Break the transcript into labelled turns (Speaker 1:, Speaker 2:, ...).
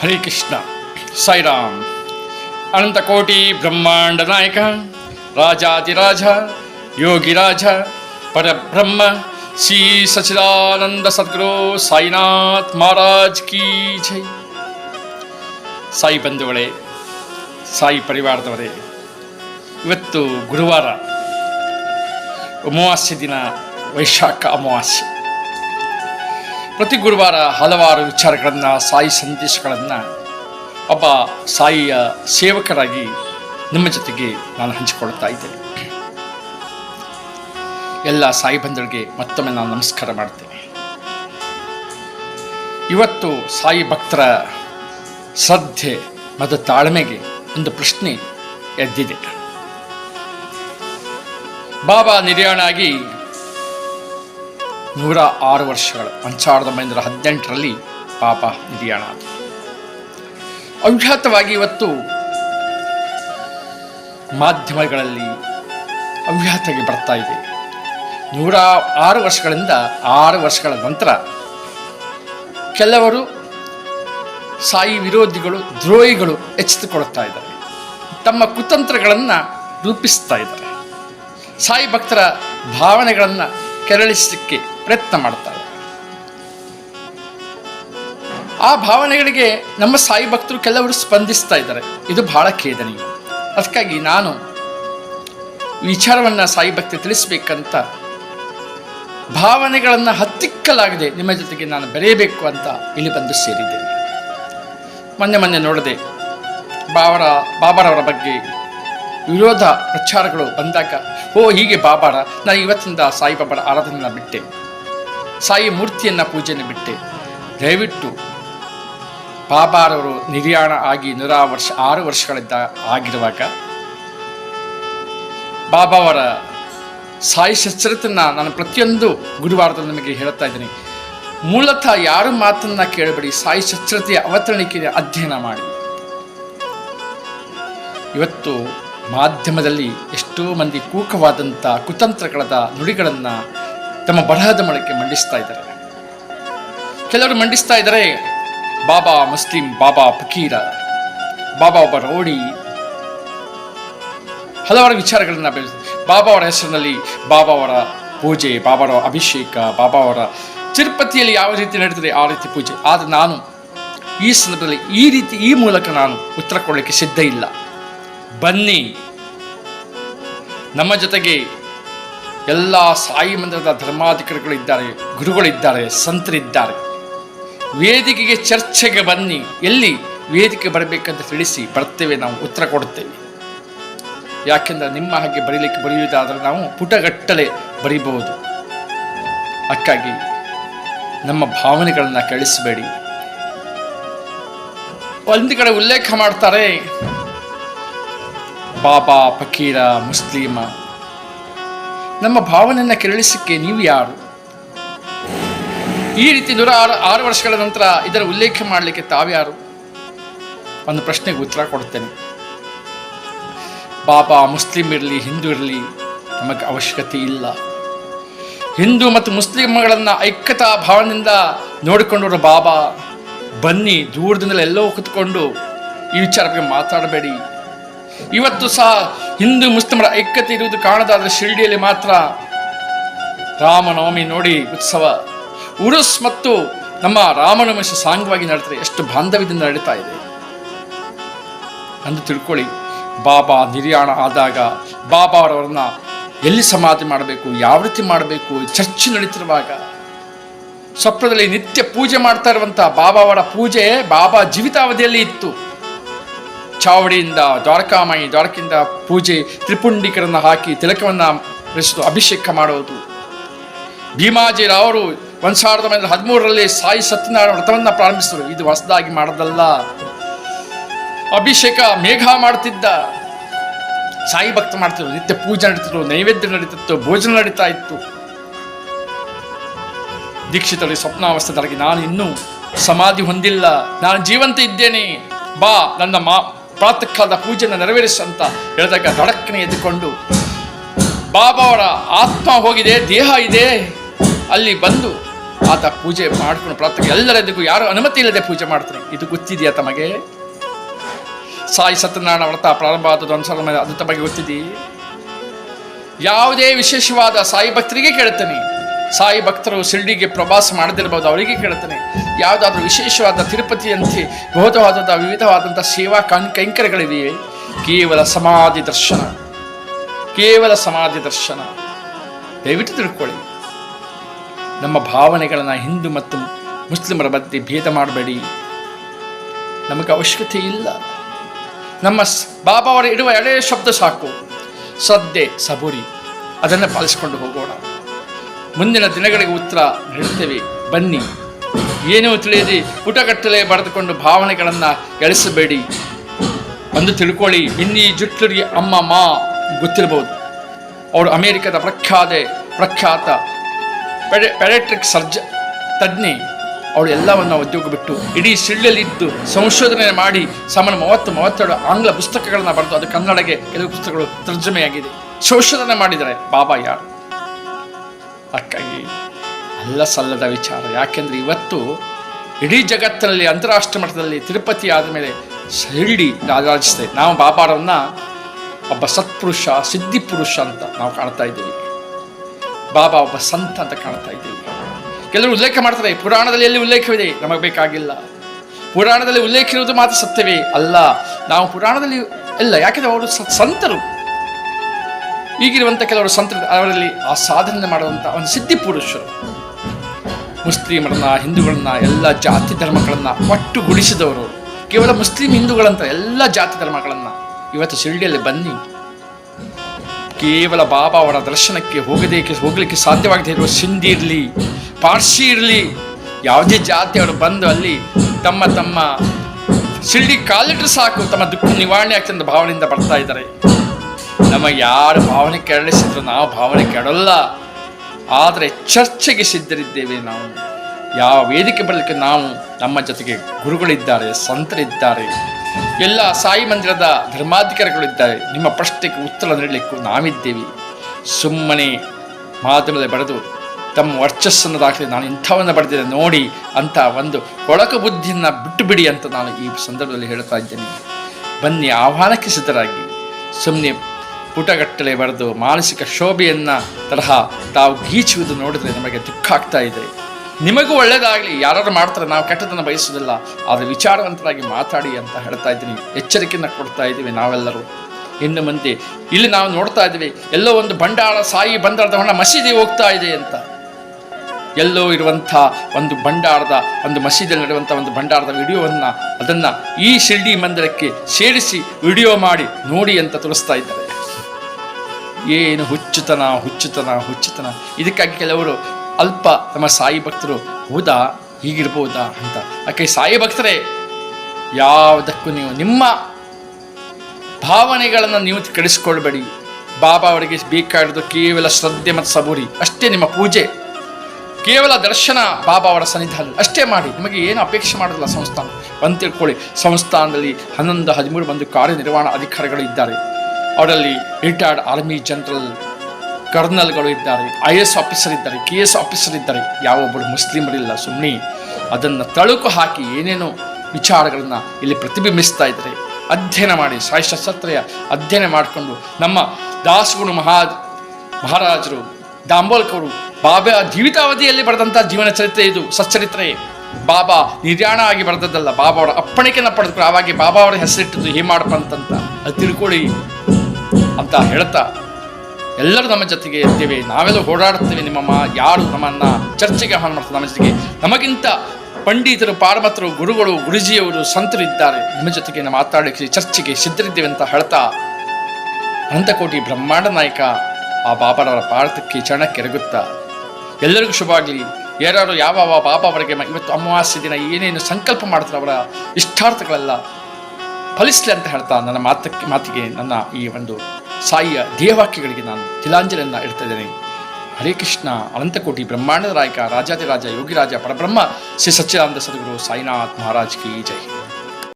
Speaker 1: ಹರೇ ಕೃಷ್ಣ ಸಾಯಿರಾಮ್ ಅನಂತಕೋಟಿ ಬ್ರಹ್ಮಾಂಡ ನಾಯಕ ರಾಜಾದಿರಾಜ ಯೋಗಿರಾಜ ಪರಬ್ರಹ್ಮ ಶ್ರೀ ಸಚಿದಾನಂದ ಸದ್ಗುರು ಸಾಯಿನಾಥ್ ಮಹಾರಾಜ್ ಕಿ ಜೈ ಸಾಯಿ ಬಂಧುಗಳೇ ಸಾಯಿ ಪರಿವಾರದವರೇ ಇವತ್ತು ಗುರುವಾರ ಅಮಾವಾಸ್ಯೆ ದಿನ ವೈಶಾಖ ಅಮಾವಾಸ್ಯೆ ಪ್ರತಿ ಗುರುವಾರ ಹಲವಾರು ವಿಚಾರಗಳನ್ನು, ಸಾಯಿ ಸಂದೇಶಗಳನ್ನು ಒಬ್ಬ ಸಾಯಿಯ ಸೇವಕರಾಗಿ ನಿಮ್ಮ ಜೊತೆಗೆ ನಾನು ಹಂಚಿಕೊಳ್ತಾ ಇದ್ದೇನೆ. ಎಲ್ಲ ಸಾಯಿ ಬಂಧುಗಳಿಗೆ ಮತ್ತೊಮ್ಮೆ ನಾನು ನಮಸ್ಕಾರ ಮಾಡ್ತೇನೆ. ಇವತ್ತು ಸಾಯಿ ಭಕ್ತರ ಶ್ರದ್ಧೆ ಮತ್ತು ತಾಳ್ಮೆಗೆ ಒಂದು ಪ್ರಶ್ನೆ ಎದ್ದಿದೆ. ಬಾಬಾ ನಿರ್ಯಾಣಾಗಿ ನೂರ ಆರು ವರ್ಷಗಳು ಒಂದು ಸಾವಿರದ ಒಂಬೈನೂರ ಹದಿನೆಂಟರಲ್ಲಿ ಪಾಪ ನಿಧಿಯಾಣ ಅವ್ಯಾತವಾಗಿ ಇವತ್ತು ಮಾಧ್ಯಮಗಳಲ್ಲಿ ಅವ್ಯಾತವಾಗಿ ಬರ್ತಾ ಇದೆ. ನೂರ ಆರು ವರ್ಷಗಳಿಂದ ಆರು ವರ್ಷಗಳ ನಂತರ ಕೆಲವರು ಸಾಯಿ ವಿರೋಧಿಗಳು, ದ್ರೋಹಿಗಳು ಎಚ್ಚೆತ್ತುಕೊಳ್ತಾ ಇದ್ದಾರೆ. ತಮ್ಮ ಕುತಂತ್ರಗಳನ್ನು ರೂಪಿಸ್ತಾ ಇದ್ದಾರೆ. ಸಾಯಿ ಭಕ್ತರ ಭಾವನೆಗಳನ್ನು ಕೆರಳಿಸಲಿಕ್ಕೆ ಪ್ರಯತ್ನ ಮಾಡ್ತಾರೆ. ಆ ಭಾವನೆಗಳಿಗೆ ನಮ್ಮ ಸಾಯಿ ಭಕ್ತರು ಕೆಲವರು ಸ್ಪಂದಿಸ್ತಾ ಇದ್ದಾರೆ. ಇದು ಬಹಳ ಖೇದನೀಯ ಅದಕ್ಕಾಗಿ ನಾನು ವಿಚಾರವನ್ನು ಸಾಯಿ ಭಕ್ತಿ ತಿಳಿಸ್ಬೇಕಂತ ಭಾವನೆಗಳನ್ನು ಹತ್ತಿಕ್ಕಲಾಗದೆ. ನಿಮ್ಮ ಜೊತೆಗೆ ನಾನು ಬೆರೆಯಬೇಕು ಅಂತ ಇಲ್ಲಿ ಬಂದು ಸೇರಿದ್ದೇನೆ. ಮೊನ್ನೆ ಮೊನ್ನೆ ನೋಡದೆ ಬಾಬರ ಬಾಬರವರ ಬಗ್ಗೆ ವಿರೋಧ ಪ್ರಚಾರಗಳು ಬಂದಾಗ, ಓ ಹೀಗೆ ಬಾಬಾರ ನಾನು ಇವತ್ತಿಂದ ಸಾಯಿಬಾಬಾರ ಆರಾಧನೆಯನ್ನು ಬಿಟ್ಟೆ. ಸಾಯಿ ಮೂರ್ತಿಯನ್ನು ಪೂಜೆಯನ್ನು ಬಿಟ್ಟೆ. ದಯವಿಟ್ಟು ಬಾಬಾರವರು ನಿರ್ಯಾಣ ಆಗಿ ನೂರ ವರ್ಷ, ಆರು ವರ್ಷಗಳಿದ್ದ ಆಗಿರುವಾಗ ಬಾಬಾವರ ಸಾಯಿ ಶಸ್ತ್ರತನ್ನು ನಾನು ಪ್ರತಿಯೊಂದು ಗುರುವಾರದಲ್ಲಿ ನಿಮಗೆ ಹೇಳ್ತಾ ಇದ್ದೀನಿ. ಮೂಲತಃ ಯಾರು ಮಾತನ್ನ ಕೇಳಬೇಡಿ, ಸಾಯಿ ಶಸ್ತ್ರತೆಯ ಅವತರಣಿಕೆಯ ಅಧ್ಯಯನ ಮಾಡಿ. ಇವತ್ತು ಮಾಧ್ಯಮದಲ್ಲಿ ಎಷ್ಟೋ ಮಂದಿ ಕೂಕವಾದಂಥ ಕುತಂತ್ರಗಳದ ನುಡಿಗಳನ್ನು ತಮ್ಮ ಬರಹದ ಮೊಳಕ್ಕೆ ಮಂಡಿಸ್ತಾ ಇದ್ದಾರೆ. ಕೆಲವರು ಮಂಡಿಸ್ತಾ ಇದ್ದಾರೆ, ಬಾಬಾ ಮುಸ್ಲಿಂ, ಬಾಬಾ ಫಕೀರ, ಬಾಬಾ ಒಬ್ಬ ರೌಡಿ. ಹಲವಾರು ವಿಚಾರಗಳನ್ನು ಬಾಬಾ ಅವರ ಹೆಸರಿನಲ್ಲಿ, ಬಾಬಾ ಅವರ ಪೂಜೆ, ಬಾಬಾ ಅವರ ಅಭಿಷೇಕ, ಬಾಬಾ ಅವರ ತಿರುಪತಿಯಲ್ಲಿ ಯಾವ ರೀತಿ ನಡೆಯುತ್ತದೆ ಆ ರೀತಿ ಪೂಜೆ. ಆದರೆ ನಾನು ಈ ಸಂದರ್ಭದಲ್ಲಿ ಈ ರೀತಿ, ಈ ಮೂಲಕ ನಾನು ಉತ್ತರ ಕೊಡಲಿಕ್ಕೆ ಸಿದ್ಧ ಇಲ್ಲ. ಬನ್ನಿ, ನಮ್ಮ ಜೊತೆಗೆ ಎಲ್ಲ ಸಾಯಿ ಮಂದಿರದ ಧರ್ಮಾಧಿಕಾರಿಗಳಿದ್ದಾರೆ ಗುರುಗಳಿದ್ದಾರೆ, ಸಂತರಿದ್ದಾರೆ. ವೇದಿಕೆಗೆ ಚರ್ಚೆಗೆ ಬನ್ನಿ, ಎಲ್ಲಿ ವೇದಿಕೆ ಬರಬೇಕಂತ ತಿಳಿಸಿ ಬರ್ತೇವೆ ನಾವು ಉತ್ತರ ಕೊಡುತ್ತೇವೆ. ಯಾಕೆಂದರೆ ನಿಮ್ಮ ಹಾಗೆ ಬರೀಲಿಕ್ಕೆ ಬರೆಯುವುದಾದರೆ ನಾವು ಪುಟಗಟ್ಟಲೆ ಬರೀಬಹುದು. ಅಕ್ಕಾಗಿ ನಮ್ಮ ಭಾವನೆಗಳನ್ನು ಕಳಿಸಬೇಡಿ ಒಂದು ಕಡೆ ಉಲ್ಲೇಖ ಮಾಡ್ತಾರೆ, ಬಾಬಾ ಫಕೀರ ಮುಸ್ಲಿಮ ನಮ್ಮ ಭಾವನೆಯನ್ನು ಕೆರಳಿಸಕ್ಕೆ ನೀವು ಯಾರು? ಈ ರೀತಿ ನೂರ ಆರು ಆರು ವರ್ಷಗಳ ನಂತರ ಇದರ ಉಲ್ಲೇಖ ಮಾಡಲಿಕ್ಕೆ ತಾವ್ಯಾರು ಒಂದು ಪ್ರಶ್ನೆಗೆ ಉತ್ತರ ಕೊಡ್ತೇನೆ ಬಾಬಾ ಮುಸ್ಲಿಂ ಇರಲಿ, ಹಿಂದೂ ಇರಲಿ, ನಮಗೆ ಅವಶ್ಯಕತೆ ಇಲ್ಲ. ಹಿಂದೂ ಮತ್ತು ಮುಸ್ಲಿಮ್ಗಳನ್ನು ಐಕ್ಯತಾ ಭಾವನೆಯಿಂದ ನೋಡಿಕೊಂಡಿರೋ ಬಾಬಾ. ಬನ್ನಿ, ದೂರದಿಂದಲೇ ಎಲ್ಲೋ ಕೂತ್ಕೊಂಡು ಈ ವಿಚಾರ ಬಗ್ಗೆ ಮಾತಾಡಬೇಡಿ. ಇವತ್ತು ಸಹ ಹಿಂದೂ ಮುಸ್ಲಿಮರ ಐಕ್ಯತೆ ಇರುವುದು ಕಾಣದಾದ ಶಿರಡಿಯಲ್ಲಿ ಮಾತ್ರ ರಾಮನವಮಿ ನೋಡಿ ಉತ್ಸವ. ಉರುಸ್ ಮತ್ತು ನಮ್ಮ ರಾಮನವಮಿ ಸಾಂಗವಾಗಿ ನಡೀತಾರೆ ಎಷ್ಟು ಬಾಂಧವ್ಯದಿಂದ ನಡೀತಾ ಇದೆ. ಅಂದು ತಿಳ್ಕೊಳ್ಳಿ. ಬಾಬಾ ನಿರ್ಯಾಣ ಆದಾಗ ಬಾಬಾ ಅವರವರನ್ನ ಎಲ್ಲಿ ಸಮಾಧಿ ಮಾಡಬೇಕು, ಯಾವ ರೀತಿ ಮಾಡಬೇಕು, ಚರ್ಚೆ ನಡೀತಿರುವಾಗ. ಸ್ವಪ್ನದಲ್ಲಿ ನಿತ್ಯ ಪೂಜೆ ಮಾಡ್ತಾ ಇರುವಂಥ ಬಾಬಾ ಅವರ ಪೂಜೆ ಬಾಬಾ ಜೀವಿತಾವಧಿಯಲ್ಲಿ ಇತ್ತು. ಚಾವಡಿಯಿಂದ, ದ್ವಾರಕಾಮಯಿ ದ್ವಾರಕಿಂದ ಪೂಜೆ, ತ್ರಿಪುಂಡಿಕರನ್ನು ಹಾಕಿ ತಿಲಕವನ್ನು ಬೆರೆಸೋದು ಅಭಿಷೇಕ ಮಾಡುವುದು. ಭೀಮಾಜಿ ಭೀಮಾಜಿರಾವರು ಒಂದು ಸಾವಿರದ ಒಂಬೈನೂರ ಹದಿಮೂರರಲ್ಲಿ ಸಾಯಿ ಸತ್ಯನಾರಾಯಣ ವ್ರತವನ್ನು ಪ್ರಾರಂಭಿಸಿದರು. ಇದು ಹೊಸದಾಗಿ ಮಾಡೋದಲ್ಲ. ಅಭಿಷೇಕ ಮೇಘ ಮಾಡ್ತಿದ್ದ ಸಾಯಿ ಭಕ್ತ ಮಾಡ್ತಿದ್ರು ನಿತ್ಯ ಪೂಜೆ ನಡೀತಿದ್ರು ನೈವೇದ್ಯ ನಡೀತಿತ್ತು, ಭೋಜನ ನಡೀತಾ ಇತ್ತು. ದೀಕ್ಷಿತರಲ್ಲಿ ಸ್ವಪ್ನಾವಸ್ಥೆದಾಗಿ ನಾನು ಇನ್ನೂ ಸಮಾಧಿ ಹೊಂದಿಲ್ಲ. ನಾನು ಜೀವಂತ ಇದ್ದೇನೆ. ಬಾ, ನನ್ನ ಮಾ ಪ್ರಾತಃ ಕಾಲದ ಪೂಜೆಯನ್ನು ನೆರವೇರಿಸಂತ ಹೇಳಿದಾಗ ಧಡಕ್ಕನೆ ಎದ್ದುಕೊಂಡು, ಬಾಬಾ ಅವರ ಆತ್ಮ ಹೋಗಿದೆ, ದೇಹ ಇದೆ. ಅಲ್ಲಿ ಬಂದು ಆತ ಪೂಜೆ ಮಾಡ್ಕೊಂಡು ಪ್ರಾರ್ಥನೆ ಎಲ್ಲರೆದಿಗೂ ಯಾರು ಅನುಮತಿ ಇಲ್ಲದೆ ಪೂಜೆ ಮಾಡ್ತಾನೆ. ಇದು ಗೊತ್ತಿದೆಯಾ ತಮಗೆ? ಸಾಯಿ ಸತ್ಯನಾರಾಯಣ ವ್ರತ ಪ್ರಾರಂಭ ಆದದ್ದು ಅನುಸಾರ ಅದು ತಮಗೆ ಗೊತ್ತಿದೆಯೇ ಯಾವುದೇ ವಿಶೇಷವಾದ ಸಾಯಿ ಭಕ್ತರಿಗೆ ಕೇಳುತ್ತೇನೆ. ಸಾಯಿ ಭಕ್ತರು ಶಿರ್ಡಿಗೆ ಪ್ರವಾಸ ಮಾಡದಿರಬಹುದು. ಅವರಿಗೆ ಕೇಳ್ತಾನೆ ಯಾವುದಾದ್ರೂ ವಿಶೇಷವಾದ ತಿರುಪತಿಯಂತೆ ಬಹುತವಾದಂಥ ವಿವಿಧವಾದಂಥ ಸೇವಾ ಕನ್, ಕೈಂಕರ್ಯಗಳಿವೆಯೇ? ಕೇವಲ ಸಮಾಧಿ ದರ್ಶನ, ಕೇವಲ ಸಮಾಧಿ ದರ್ಶನ. ದಯವಿಟ್ಟು ತಿಳ್ಕೊಳ್ಳಿ. ನಮ್ಮ ಭಾವನೆಗಳನ್ನು ಹಿಂದೂ ಮತ್ತು ಮುಸ್ಲಿಮರ ಬಗ್ಗೆ ಭೇದ ಮಾಡಬೇಡಿ. ನಮಗೆ ಅವಶ್ಯಕತೆ ಇಲ್ಲ. ನಮ್ಮ ಬಾಬಾ ಅವರ ಇಡುವ ಎಳೆ ಶಬ್ದ ಸಾಕು. ಸದ್ದೆ ಸಬೂರಿ. ಅದನ್ನು ಪಾಲಿಸಿಕೊಂಡು ಹೋಗೋಣ. ಮುಂದಿನ ದಿನಗಳಿಗೆ ಉತ್ತರ ನೀಡುತ್ತೇವೆ. ಬನ್ನಿ. ಏನೂ ತಿಳಿಯದೆ? ಪುಟಗಟ್ಟಲೆ ಬರೆದುಕೊಂಡು ಭಾವನೆಗಳನ್ನು ಎಳಿಸಬೇಡಿ. ಬಂದು ತಿಳ್ಕೊಳ್ಳಿ. ಇನ್ನಿ ಜುಟ್ಲರಿಗೆ ಅಮ್ಮ, ಮಾ ಗೊತ್ತಿರಬಹುದು. ಅವರು ಅಮೇರಿಕದ ಪ್ರಖ್ಯಾತ ಪ್ರಖ್ಯಾತ ಪೆಡೆ, ಪೆಡೆಟ್ರಿಕ್ ಸರ್ಜ, ತಜ್ಞೆ. ಅವಳು ಎಲ್ಲವನ್ನು ಉದ್ಯೋಗ ಬಿಟ್ಟು ಇಡೀ ಸಿಳ್ಳಿಯಲ್ಲಿದ್ದು ಸಂಶೋಧನೆ ಮಾಡಿ ಸಾಮಾನ್ಯ ಮೂವತ್ತು, ಮೂವತ್ತೆರಡು ಆಂಗ್ಲ ಪುಸ್ತಕಗಳನ್ನು ಬರೆದು ಅದು ಕನ್ನಡಗೆ ಕೆಲವು ಪುಸ್ತಕಗಳು ತರ್ಜಮೆಯಾಗಿದೆ. ಸಂಶೋಧನೆ ಮಾಡಿದರೆ ಬಾಬಾ ಯಾರು? ಅದಕ್ಕಾಗಿ ಅಲ್ಲ ಸಲ್ಲದ ವಿಚಾರ. ಯಾಕೆಂದರೆ ಇವತ್ತು ಇಡೀ ಜಗತ್ತಿನಲ್ಲಿ ಅಂತಾರಾಷ್ಟ್ರ ಮಟ್ಟದಲ್ಲಿ ತಿರುಪತಿ ಆದಮೇಲೆ ಶಿರ್ಡಿ ರಾಜಿಸ್ತದೆ ನಾವು ಬಾಬಾರನ್ನ ಒಬ್ಬ ಸತ್ಪುರುಷ ಸಿದ್ಧಿ ಪುರುಷ ಅಂತ ನಾವು ಕಾಣ್ತಾ ಇದ್ದೀವಿ. ಬಾಬಾ ಒಬ್ಬ ಸಂತ ಅಂತ ಕಾಣ್ತಾ ಇದ್ದೀವಿ. ಕೆಲವರು ಉಲ್ಲೇಖ ಮಾಡ್ತಾರೆ, ಪುರಾಣದಲ್ಲಿ ಎಲ್ಲಿ ಉಲ್ಲೇಖವಿದೆ? ನಮಗೆ ಬೇಕಾಗಿಲ್ಲ. ಪುರಾಣದಲ್ಲಿ ಉಲ್ಲೇಖ ಇರುವುದು ಮಾತ್ರ ಸತ್ಯವೇ ಅಲ್ಲ. ನಾವು ಪುರಾಣದಲ್ಲಿ ಇಲ್ಲ. ಯಾಕೆಂದರೆ ಅವರು ಸಂತರು. ಈಗಿರುವಂಥ ಕೆಲವರು ಸಂತ ಅವರಲ್ಲಿ ಆ ಸಾಧನೆ ಮಾಡುವಂಥ ಒಂದು ಸಿದ್ಧಿ ಪುರುಷರು. ಮುಸ್ಲಿಮರನ್ನ, ಹಿಂದೂಗಳನ್ನ, ಎಲ್ಲ ಜಾತಿ ಧರ್ಮಗಳನ್ನು ಒಟ್ಟುಗೂಡಿಸಿದವರು. ಕೇವಲ ಮುಸ್ಲಿಂ ಹಿಂದೂಗಳಂತ ಎಲ್ಲ ಜಾತಿ ಧರ್ಮಗಳನ್ನು ಇವತ್ತು ಶಿರ್ಡಿಯಲ್ಲಿ ಬನ್ನಿ. ಕೇವಲ ಬಾಬಾ ಅವರ ದರ್ಶನಕ್ಕೆ ಹೋಗದೇಕೆ ಹೋಗಲಿಕ್ಕೆ ಸಾಧ್ಯವಾಗದೇ ಇರುವ ಸಿಂಧಿ ಇರಲಿ, ಪಾರ್ಸಿ ಇರಲಿ, ಯಾವುದೇ ಜಾತಿಯವರು ಬಂದು ಅಲ್ಲಿ ತಮ್ಮ ತಮ್ಮ ಶಿರ್ಡಿ ಕಾಲಿಟ್ಟರೆ ಸಾಕು, ತಮ್ಮ ದುಃಖ ನಿವಾರಣೆ ಆಗ್ತದೆ ಭಾವನೆಯಿಂದ ಬರ್ತಾ ಇದ್ದಾರೆ. ನಮ್ಮ ಯಾರು ಭಾವನೆ ಕೆರಳಿಸಿದ್ರು ನಾವು ಭಾವನೆ ಕೆಡಲ್ಲ. ಆದರೆ ಚರ್ಚೆಗೆ ಸಿದ್ಧರಿದ್ದೇವೆ ನಾವು. ಯಾವ ವೇದಿಕೆ ಬರಲಿಕ್ಕೆ ನಾವು ನಮ್ಮ ಜೊತೆಗೆ ಗುರುಗಳಿದ್ದಾರೆ, ಸಂತರಿದ್ದಾರೆ. ಎಲ್ಲ ಸಾಯಿ ಮಂದಿರದ ಧರ್ಮಾಧಿಕಾರಿಗಳಿದ್ದಾರೆ ನಿಮ್ಮ ಪ್ರಶ್ನೆಗೆ ಉತ್ತರ ನೀಡಲಿಕ್ಕೂ ನಾವಿದ್ದೇವೆ. ಸುಮ್ಮನೆ ಮಾಧ್ಯಮದಲ್ಲಿ ಬರೆದು ತಮ್ಮ ವರ್ಚಸ್ಸನ್ನು ದಾಖಲೆ ನಾನು ಇಂಥವನ್ನು ಬರೆದಿದೆ ನೋಡಿ ಅಂತ ಒಂದು ಕೊಳಕ ಬುದ್ಧಿಯನ್ನು ಬಿಟ್ಟು ಬಿಡಿ ಅಂತ ನಾನು ಈ ಸಂದರ್ಭದಲ್ಲಿ ಹೇಳ್ತಾ ಇದ್ದೇನೆ. ಬನ್ನಿ, ಆಹ್ವಾನಕ್ಕೆ ಸಿದ್ಧರಾಗಿ. ಸುಮ್ಮನೆ ಪುಟಗಟ್ಟಲೆ ಬರೆದು ಮಾನಸಿಕ ಶೋಭೆಯನ್ನ ತರಹ ತಾವು ಗೀಚುವುದು ನೋಡಿದ್ರೆ ನಮಗೆ ದುಃಖ ಆಗ್ತಾ ಇದೆ. ನಿಮಗೂ ಒಳ್ಳೆಯದಾಗಲಿ ಯಾರಾದ್ರು ಮಾಡ್ತಾರೆ, ನಾವು ಕೆಟ್ಟದನ್ನು ಬಯಸೋದಿಲ್ಲ ಆದರೆ ವಿಚಾರವಂತರಾಗಿ ಮಾತಾಡಿ ಅಂತ ಹೇಳ್ತಾ ಇದ್ದೀನಿ. ಎಚ್ಚರಿಕೆಯನ್ನು ಕೊಡ್ತಾ ಇದ್ದೀವಿ ನಾವೆಲ್ಲರೂ. ಇನ್ನು ಮುಂದೆ, ಇಲ್ಲಿ ನಾವು ನೋಡ್ತಾ ಇದ್ದೀವಿ, ಎಲ್ಲೋ ಒಂದು ಬಂಡಾಳ ಸಾಯಿ ಬಂಡಾರದ ಹೊಣ ಮಸೀದಿ ಹೋಗ್ತಾ ಇದೆ ಅಂತ. ಎಲ್ಲೋ ಇರುವಂಥ ಒಂದು ಬಂಡಾರದ ಒಂದು ಮಸೀದಿಯಲ್ಲಿ ನಡೆಯುವಂಥ ಒಂದು ಬಂಡಾರದ ವಿಡಿಯೋವನ್ನು ಅದನ್ನು ಈ ಶಿರ್ಡಿ ಮಂದಿರಕ್ಕೆ ಸೇರಿಸಿ ವಿಡಿಯೋ ಮಾಡಿ ನೋಡಿ ಅಂತ ತೋರಿಸ್ತಾ ಇದ್ದಾರೆ. ಏನು ಹುಚ್ಚುತನ ಹುಚ್ಚುತನ ಹುಚ್ಚುತನ. ಇದಕ್ಕಾಗಿ ಕೆಲವರು ಅಲ್ಪ ನಮ್ಮ ಸಾಯಿ ಭಕ್ತರು, ಹೌದಾ? ಹೀಗಿರ್ಬೋದಾ? ಅಂತ. ಯಾಕೆ ಸಾಯಿ ಭಕ್ತರೇ, ಯಾವುದಕ್ಕೂ ನೀವು ನಿಮ್ಮ ಭಾವನೆಗಳನ್ನು ನೀವು ಕೆಡಿಸ್ಕೊಳ್ಬೇಡಿ. ಬಾಬಾ ಅವರಿಗೆ ಬೇಕಾಗಿರೋದು ಕೇವಲ ಶ್ರದ್ಧೆ ಮತ್ತು ಸಬೂರಿ. ಅಷ್ಟೇ ನಿಮ್ಮ ಪೂಜೆ. ಕೇವಲ ದರ್ಶನ ಬಾಬಾ ಅವರ ಸನ್ನಿಧಾನ ಅಷ್ಟೇ ಮಾಡಿ. ನಿಮಗೆ ಏನು ಅಪೇಕ್ಷೆ ಮಾಡೋದಿಲ್ಲ ಸಂಸ್ಥಾನ. ಅಂತ ತಿಳ್ಕೊಳ್ಳಿ. ಸಂಸ್ಥಾನದಲ್ಲಿ ಹನ್ನೊಂದು ಹದಿಮೂರು ಮಂದಿ ಕಾರ್ಯನಿರ್ವಹಣಾ ಅಧಿಕಾರಿಗಳು ಇದ್ದಾರೆ. ಅವರಲ್ಲಿ ರಿಟೈರ್ಡ್ ಆರ್ಮಿ ಜನರಲ್ ಕರ್ನಲ್ಗಳು ಇದ್ದಾರೆ ಐ ಎಸ್ ಆಫೀಸರ್ ಇದ್ದಾರೆ ಕೆ ಎಸ್ ಆಫೀಸರ್ ಇದ್ದಾರೆ. ಯಾವೊಬ್ಬರು ಮುಸ್ಲಿಮರಿಲ್ಲ ಸುಮ್ಮನೆ ಅದನ್ನು ತಳುಕು ಹಾಕಿ ಏನೇನೋ ವಿಚಾರಗಳನ್ನು ಇಲ್ಲಿ ಪ್ರತಿಬಿಂಬಿಸ್ತಾ ಇದ್ದಾರೆ. ಅಧ್ಯಯನ ಮಾಡಿ ಶಸ್ತ್ರಯ ಅಧ್ಯಯನ ಮಾಡಿಕೊಂಡು ನಮ್ಮ ದಾಸಗುರು ಮಹಾ, ಮಹಾರಾಜರು ದಾಂಬೋಲ್ಕವರು ಬಾಬಾ ಜೀವಿತಾವಧಿಯಲ್ಲಿ ಬರೆದಂಥ ಜೀವನ ಚರಿತ್ರೆ ಇದು, ಸಚ್ಚರಿತ್ರೆ. ಬಾಬಾ ನಿರ್ಯಾಣ ಆಗಿ ಬರೆದದ್ದಲ್ಲ, ಬಾಬಾ ಅವರ ಅಪ್ಪಣಿಕೆಯನ್ನು ಪಡೆದುಕೊಂಡು ಆವಾಗಿ ಬಾಬಾ ಅವರ ಹೆಸರಿಟ್ಟಿದ್ದು ಹೇಮಾಡಪ್ಪ ಅಂತಂತ ಅದು ತಿಳ್ಕೊಳ್ಳಿ. ಅಂತ ಹೇಳ್ತಾ, ಎಲ್ಲರೂ ನಮ್ಮ ಜೊತೆಗೆ ಇರ್ತೀವಿ. ನಾವೆಲ್ಲ ಓಡಾಡುತ್ತೇವೆ ನಿಮ್ಮಮ್ಮ ಯಾರು ನಮ್ಮನ್ನ ಚರ್ಚೆಗೆ ಆಹ್ವಾನ ಮಾಡ್ತಾರೆ ನಮ್ಮ ಜೊತೆಗೆ. ನಮಗಿಂತ ಪಂಡಿತರು ಪಾರಮತರು ಗುರುಗಳು, ಗುರುಜಿಯವರು ಸಂತರು ಇದ್ದಾರೆ. ನಿಮ್ಮ ಜೊತೆಗೆ ನಾವು ಮಾತಾಡಲಿಕ್ಕೆ ಚರ್ಚೆಗೆ ಸಿದ್ಧರಿದ್ದೇವೆ ಅಂತ ಹೇಳ್ತಾ, ಅನಂತಕೋಟಿ ಬ್ರಹ್ಮಾಂಡ ನಾಯಕ ಆ ಬಾಬರವರ ಪಾರ್ಥಕ್ಕೆ ಚರಣಕ್ಕೆ ಎರಗುತ್ತಾ ಎಲ್ಲರಿಗೂ ಶುಭ ಆಗಲಿ. ಯಾರು ಯಾವ ಬಾಬಾ ಅವರಿಗೆ ಇವತ್ತು ಅಮಾವಾಸ್ಯ ದಿನ ಏನೇನು ಸಂಕಲ್ಪ ಮಾಡ್ತಾರೆ ಅವರ ಇಷ್ಟಾರ್ಥಗಳೆಲ್ಲ ಫಲಿಸಲಿ ಅಂತ ಹೇಳ್ತಾ ನನ್ನ ಮಾತಕ್ಕೆ ಮಾತಿಗೆ ನನ್ನ ಈ ಒಂದು ಸಾಯಿಯ ಧ್ಯೇಯವಾಕ್ಯಗಳಿಗೆ ನಾನು ತಿಲಾಂಜಲಿಯನ್ನು ಇಡ್ತಾ ಇದ್ದೇನೆ ಹರೇ ಕೃಷ್ಣ, ಅನಂತಕೋಟಿ ಬ್ರಹ್ಮಾಂಡದ ರಾಯಕ ರಾಜಾದಿರಾಜ ಯೋಗಿರಾಜ, ಪರಬ್ರಹ್ಮ, ಶ್ರೀ ಸಚ್ಚಿದಾನಂದ ಸದ್ಗುರು, ಸಾಯಿನಾಥ್ ಮಹಾರಾಜ್ ಕಿ ಜೈ.